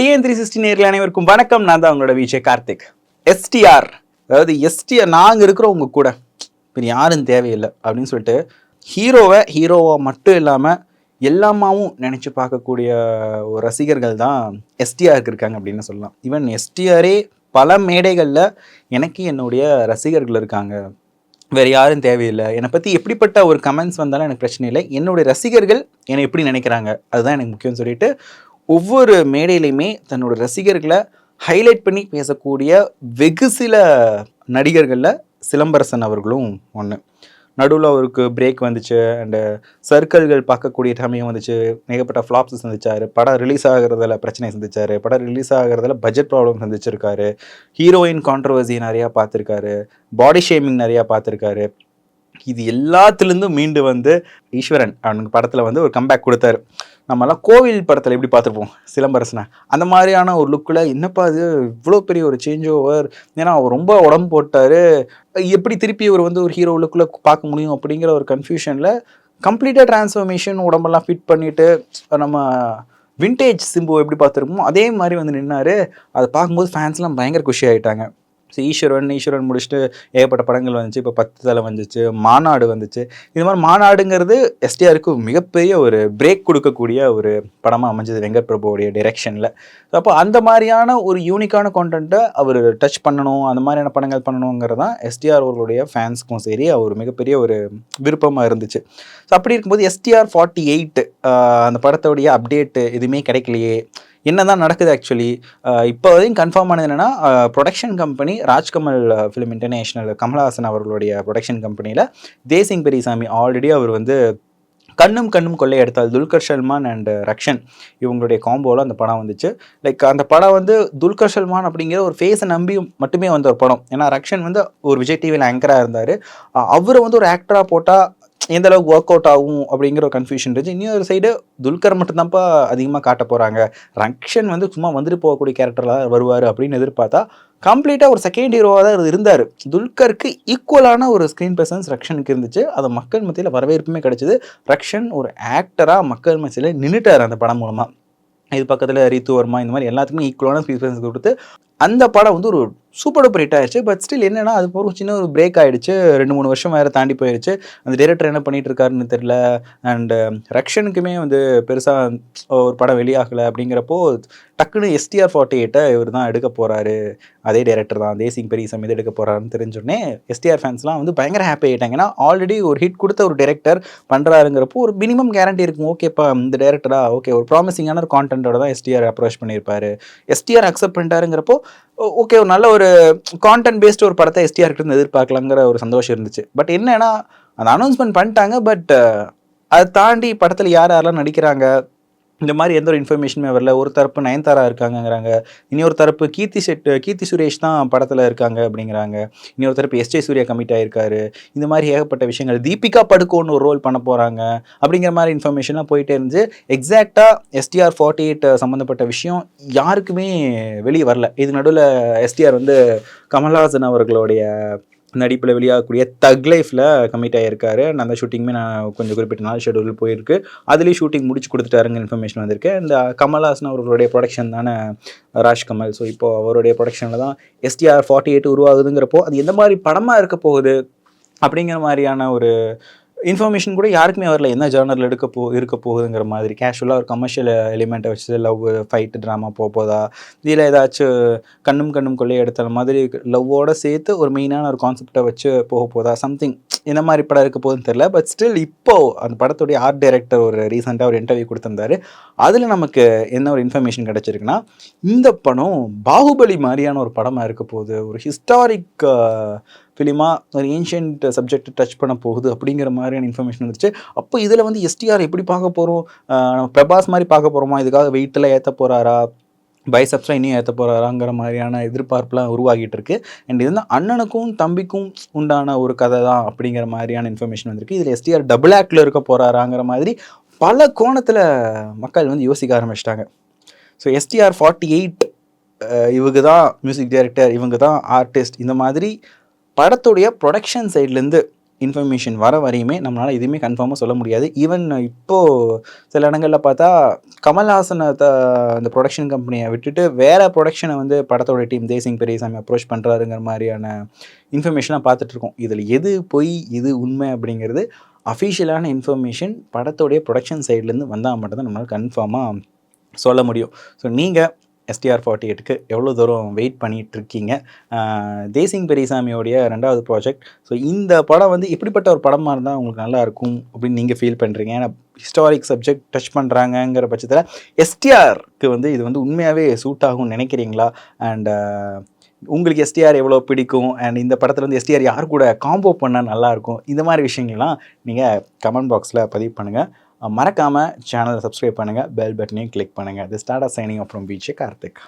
TN three sixty நேரில் அனைவருக்கும் வணக்கம். நான் தான் உங்களோட விஜய் கார்த்திக். எஸ்டிஆர் அதாவது எஸ்டிஆர் நாங்கள் இருக்கிறோம் உங்கள் கூட இப்போ யாரும் தேவையில்லை அப்படின்னு சொல்லிட்டு ஹீரோவை ஹீரோவை மட்டும் இல்லாமல் எல்லாமாவும் நினச்சி பார்க்கக்கூடிய ஒரு ரசிகர்கள் தான் எஸ்டிஆருக்கு இருக்காங்க அப்படின்னு சொல்லலாம். ஈவன் எஸ்டிஆரே பல மேடைகளில் எனக்கு என்னுடைய ரசிகர்கள் இருக்காங்க. வேறு யாரும் தேவையில்லை. என்னை பற்றி எப்படிப்பட்ட ஒரு கமெண்ட்ஸ் வந்தாலும் எனக்கு பிரச்சனை இல்லை. என்னுடைய ரசிகர்கள் என்னை எப்படி நினைக்கிறாங்க? அதுதான் எனக்கு முக்கியம்னு சொல்லிட்டு ஒவ்வொரு மேடையிலையுமே தன்னோட ரசிகர்களை ஹைலைட் பண்ணி பேசக்கூடிய வெகு சில நடிகர்களில் சிலம்பரசன் அவர்களும் ஒன்று நடுவில் அவருக்கு பிரேக் வந்துச்சு அண்டு சர்க்கிள்கள் பார்க்கக்கூடிய சமயம் வந்துச்சு. ஏகப்பட்ட ஃப்ளாப்ஸ் சந்திச்சாரு. படம் ரிலீஸ் ஆகிறதுல பிரச்சனை சந்திச்சார். படம் ரிலீஸ் ஆகிறதுல பட்ஜெட் ப்ராப்ளம் சந்திச்சிருக்காரு. ஹீரோயின் கான்ட்ரவர்சி நிறையா பார்த்துருக்காரு. பாடி ஷேமிங் நிறையா பார்த்துருக்காரு. இது எல்லாத்துலேருந்தும் மீண்டு வந்து ஈஸ்வரன் அவனுக்கு படத்தில் வந்து ஒரு கம்பேக் கொடுத்தாரு. நம்மலாம் கோவில் படத்தில் எப்படி பார்த்துருப்போம்? சிலம்பரசனை. அந்த மாதிரியான ஒரு லுக்கில் என்னப்பா இது? இவ்வளோ பெரிய ஒரு சேஞ்ச் ஓவர் ஏன்னா அவர் ரொம்ப உடம்பு போட்டார். எப்படி திருப்பி இவர் வந்து ஒரு ஹீரோ லுக்கில் பார்க்க முடியும் அப்படிங்கிற ஒரு கன்ஃபியூஷனில் கம்ப்ளீட்டாக டிரான்ஸ்ஃபர்மேஷன் உடம்பெல்லாம் ஃபிட் பண்ணிவிட்டு நம்ம வின்டேஜ் சிம்பு எப்படி பார்த்துருக்கோமோ அதே மாதிரி வந்து நின்னார். அதை பார்க்கும்போது ஃபேன்ஸ்லாம் பயங்கர குஷி ஆகிட்டாங்க ஈஸ்வரன் ஈஸ்வரன் முடிச்சுட்டு ஏகப்பட்ட படங்கள் வந்துச்சு. இப்போ பத்து தலை வந்துச்சு மாநாடு வந்துச்சு. இது மாதிரி மாநாடுங்கிறது எஸ்டிஆருக்கு மிகப்பெரிய ஒரு பிரேக் கொடுக்கக்கூடிய ஒரு படமாக அமைஞ்சது வெங்கட் பிரபுவோடைய டிரெக்ஷனில் அப்போ அந்த மாதிரியான ஒரு யூனிக்கான கான்டென்ட்டை அவர் டச் பண்ணணும் அந்த மாதிரியான படங்கள் பண்ணணுங்கிறது தான் எஸ்டிஆர் அவர்களுடைய ஃபேன்ஸ்க்கும் சரி அவர் மிகப்பெரிய ஒரு விருப்பமாக இருந்துச்சு. ஸோ அப்படி இருக்கும்போது எஸ்டிஆர் ஃபார்ட்டி எயிட் அந்த படத்தோடைய அப்டேட்டு எதுவுமே கிடைக்கலையே. என்ன தான் நடக்குது ஆக்சுவலி இப்போ வரையும் கன்ஃபார்ம் ஆனது என்னென்னா production company Rajkamal film international Kamal Haasan அவர்களுடைய ப்ரொடக்ஷன் கம்பெனியில் தேசிங் பெரியசாமி ஆல்ரெடி அவர் வந்து கண்ணும் கண்ணும் கொள்ளை எடுத்தால் துல்கர் சல்மான் அண்ட் ரக்ஷன் இவங்களுடைய காம்போவில் அந்த படம் வந்துச்சு. லைக் அந்த படம் வந்து துல்கர் சல்மான் அப்படிங்கிற ஒரு ஃபேஸை நம்பி மட்டுமே வந்த ஒரு படம். ஏன்னா ரக்ஷன் வந்து ஒரு விஜய் டிவியில் ஆங்கராக இருந்தார். அவரை வந்து ஒரு ஆக்டராக போட்டால் எந்த அளவுக்கு ஒர்க் அவுட் ஆகும் அப்படிங்கிற ஒரு கன்ஃபியூஷன் இருந்துச்சு இன்னொரு சைடு துல்கர் மட்டும்தான்ப்பா அதிகமாக காட்ட போகிறாங்க ரக்ஷன் வந்து சும்மா வந்துட்டு போகக்கூடிய கேரக்டரில் வருவார் அப்படின்னு எதிர்பார்த்தா கம்ப்ளீட்டாக ஒரு செகண்ட் ஹீரோவாக தான் இருந்தார். துல்கருக்கு ஈக்குவலான ஒரு ஸ்க்ரீன் ப்ரெசன்ஸ் ரக்ஷனுக்கு இருந்துச்சு. அது மக்கள் மத்தியில் வரவேற்புமே கிடைச்சிது. ரக்ஷன் ஒரு ஆக்டராக மக்கள் மத்தியில் நின்றுட்டார் அந்த படம் மூலமாக இது பக்கத்தில் ரீத்து வர்மா இந்த மாதிரி எல்லாத்துக்குமே ஈக்குவலான ஸ்க்ரீன் ப்ரெசன்ஸ் கொடுத்து அந்த படம் வந்து ஒரு சூப்பர் டூப்பர் ஹிட் ஆயிடுச்சு பட் ஸ்டில் என்னன்னா அது ஒரு சின்ன ஒரு பிரேக் ஆயிடுச்சு. ரெண்டு மூணு வருஷம் வேறு தாண்டி போயிடுச்சு அந்த டேரக்டர் என்ன பண்ணிட்டு இருக்காருன்னு தெரியல. அண்டு uh, ரக்ஷனுக்குமே வந்து பெருசாக ஒரு படம் வெளியாகலை அப்படிங்கிறப்போ டக்குன்னு எஸ்டிஆர் ஃபார்ட்டி எயிட்டை இவர் தான் எடுக்க போகிறாரு அதே டேரக்டர் தான். தேசிங் பெரிய சமீது எடுக்க போகிறாருன்னு தெரிஞ்சோடனே எஸ்டிஆர் ஃபேன்ஸ்லாம் வந்து பயங்கர ஹாப்பி ஆகிட்டாங்க ஏன்னா ஆல்ரெடி ஒரு ஹிட் கொடுத்த ஒரு டேரக்டர் பண்ணுறாருங்கிறப்போ ஒரு மினிமம் கேரண்டி இருக்கும். ஓகேப்பா இந்த டேரக்டரா ஓகே ஒரு ப்ராமிசிங்கான ஒரு கான்டென்ட்டோட தான் எஸ்டிஆர் அப்ரோச் பண்ணியிருப்பாரு. எஸ்டிஆர் அக்செப்ட் பண்ணிட்டாருங்கிறப்போ ஓகே ஒரு நல்ல ஒரு கான்டென்ட் பேஸ்டு ஒரு படத்தை எஸ்டியாக கிட்ட எதிர்பார்க்கலாங்கிற ஒரு சந்தோஷம் இருந்துச்சு. பட் என்னன்னா அந்த அனௌன்ஸ்மெண்ட் பண்ணிட்டாங்க பட் அதை தாண்டி படத்தில் யார் யாரெல்லாம் நடிக்கிறாங்க இந்த மாதிரி எந்த ஒரு இன்ஃபர்மேஷனுமே வரல. ஒரு தரப்பு நயன்தாரா இருக்காங்கங்கிறாங்க. இன்னொரு தரப்பு கீர்த்தி செட் கீர்த்தி சுரேஷ் தான் படத்தில் இருக்காங்க அப்படிங்கிறாங்க. இன்னொரு தரப்பு எஸ்ஜே சூர்யா கமிட் ஆயிருக்காரு. இந்த மாதிரி ஏகப்பட்ட விஷயங்கள். தீபிகா படுக்கோன்னு ஒரு ரோல் பண்ண போகிறாங்க அப்படிங்கிற மாதிரி இன்ஃபர்மேஷன்லாம் போயிட்டே இருந்துச்சு. எக்ஸாக்டாக எஸ்டிஆர் ஃபார்ட்டி எயிட் சம்மந்தப்பட்ட விஷயம் யாருக்குமே வெளியே வரல. இது நடுவில் எஸ்டிஆர் வந்து கமல்ஹாசன் அவர்களுடைய நடிப்பில் வெளியாகக்கூடிய தக் லைஃப்பில் கமிட் ஆகியிருக்காரு அந்த ஷூட்டிங்குமே நான் கொஞ்சம் குறிப்பிட்ட நாள் ஷெடியூல் போயிருக்கு. அதுலேயும் ஷூட்டிங் முடிச்சு கொடுத்துட்டாருங்க இன்ஃபர்மேஷன் வந்திருக்கு. இந்த கமல்ஹாசன் அவர்களுடைய ப்ரொடக்ஷன் தானே ராஜ் கமல் ஸோ இப்போ அவருடைய ப்ரொடக்ஷனில் தான் எஸ்டிஆர் ஃபார்ட்டி எயிட் உருவாகுதுங்கிறப்போ அது எந்த மாதிரி படமாக இருக்க போகுது? அப்படிங்கிற மாதிரியான ஒரு இன்ஃபர்மேஷன் கூட யாருக்குமே வரல. என்ன ஜேர்னல் எடுக்க போ இருக்க போகுதுங்கிற மாதிரி. கேஷுவலாக ஒரு கமர்ஷியல் எலிமெண்ட்டை வச்சு லவ் ஃபைட்டு ட்ராமா போக போதா? இதில் ஏதாச்சும் கண்ணும் கண்ணும் கொள்ளை எடுத்த மாதிரி லவ்வோட சேர்த்து ஒரு மெயினான ஒரு கான்செப்டை வச்சு போக போதா? சம்திங் என்ன மாதிரி படம் இருக்க போகுதுன்னு தெரில பட் ஸ்டில் இப்போ அந்த படத்துடைய ஆர்ட் டைரக்டர் ஒரு ரீசெண்டாக ஒரு இன்டர்வியூ கொடுத்துருந்தாரு. அதில் நமக்கு என்ன ஒரு இன்ஃபர்மேஷன் கிடச்சிருக்குன்னா இந்த படம் பாகுபலி மாதிரியான ஒரு படமாக இருக்க போகுது. ஒரு ஹிஸ்டாரிக் ஃபிலிமாக ஒரு ஏன்ஷியன்ட் சப்ஜெக்ட் டச் பண்ண போகுது அப்படிங்கிற மாதிரியான இன்ஃபர்மேஷன் வந்துச்சு அப்போ இதில் வந்து எஸ்டிஆர் எப்படி பார்க்க போகிறோம் நம்ம பிரபாஸ் மாதிரி பார்க்க போகிறோமா இதுக்காக வெயிட்டில் ஏற்ற போகிறாரா பைசப்ஸில் இன்னும் ஏற்ற போகிறாராங்கிற மாதிரியான எதிர்பார்ப்புலாம் உருவாகிட்டு இருக்கு. அண்ட் இது வந்து அண்ணனுக்கும் தம்பிக்கும் உண்டான ஒரு கதை தான் அப்படிங்கிற மாதிரியான இன்ஃபர்மேஷன் வந்திருக்கு. இதில் எஸ்டிஆர் டபுள் ஆக்டில் இருக்க போகிறாராங்கிற மாதிரி பல கோணத்தில் மக்கள் வந்து யோசிக்க ஆரம்பிச்சிட்டாங்க. ஸோ எஸ்டிஆர் ஃபார்ட்டி எயிட் இவங்க தான் மியூசிக் டைரக்டர் இவங்க தான் ஆர்டிஸ்ட் இந்த மாதிரி படத்துடைய ப்ரொடக்ஷன் சைட்லேருந்து இன்ஃபர்மேஷன் வர வரையுமே நம்மளால் எதுவுமே கன்ஃபார்மாக சொல்ல முடியாது. ஈவன் இப்போது சில இடங்களில் பார்த்தா கமல்ஹாசனை அந்த ப்ரொடக்ஷன் கம்பெனியை விட்டுட்டு வேறு ப்ரொடக்ஷனை வந்து படத்தோட டீம் தேசிங் பெரியசாமி அப்ரோச் பண்ணுறாருங்கிற மாதிரியான இன்ஃபர்மேஷனாக பார்த்துட்ருக்கோம் இதில் எது பொய் எது உண்மை அப்படிங்கிறது அஃபிஷியலான இன்ஃபர்மேஷன் படத்தோடைய ப்ரொடக்ஷன் சைட்லேருந்து வந்தால் மட்டும்தான் நம்மளால் கன்ஃபார்மாக சொல்ல முடியும். ஸோ நீங்கள் எஸ்டிஆர் ஃபார்ட்டி எயிட்டுக்கு எவ்வளோ தூரம் வெயிட் பண்ணிட்டு இருக்கீங்க தேசிங் பெரியசாமியோடைய ரெண்டாவது ப்ராஜெக்ட் ஸோ இந்த படம் வந்து எப்படிப்பட்ட ஒரு படமாக இருந்தால் உங்களுக்கு நல்லாயிருக்கும் அப்படின்னு நீங்கள் ஃபீல் பண்ணுறீங்க ஏன்னா ஹிஸ்டாரிக் சப்ஜெக்ட் டச் பண்ணுறாங்கங்கிற பட்சத்தில் எஸ்டிஆருக்கு வந்து இது வந்து உண்மையாகவே சூட் ஆகும்னு நினைக்கிறீங்களா? அண்ட் உங்களுக்கு எஸ்டிஆர் எவ்வளோ பிடிக்கும்? அண்ட் இந்த படத்தில் வந்து எஸ்டிஆர் யார் கூட காம்போ பண்ணால் நல்லாயிருக்கும் இந்த மாதிரி விஷயங்கள்லாம் நீங்கள் கமெண்ட் பாக்ஸில் பதிவு பண்ணுங்கள் மறக்காமல் சேனலை சப்ஸ்கிரைப் பண்ணுங்கள் பெல் பட்டனையும் கிளிக் பண்ணுங்கள் தி ஸ்டார்ட் ஆஃப் சைனிங் அப்புறம் பீச்சே கார்த்திக்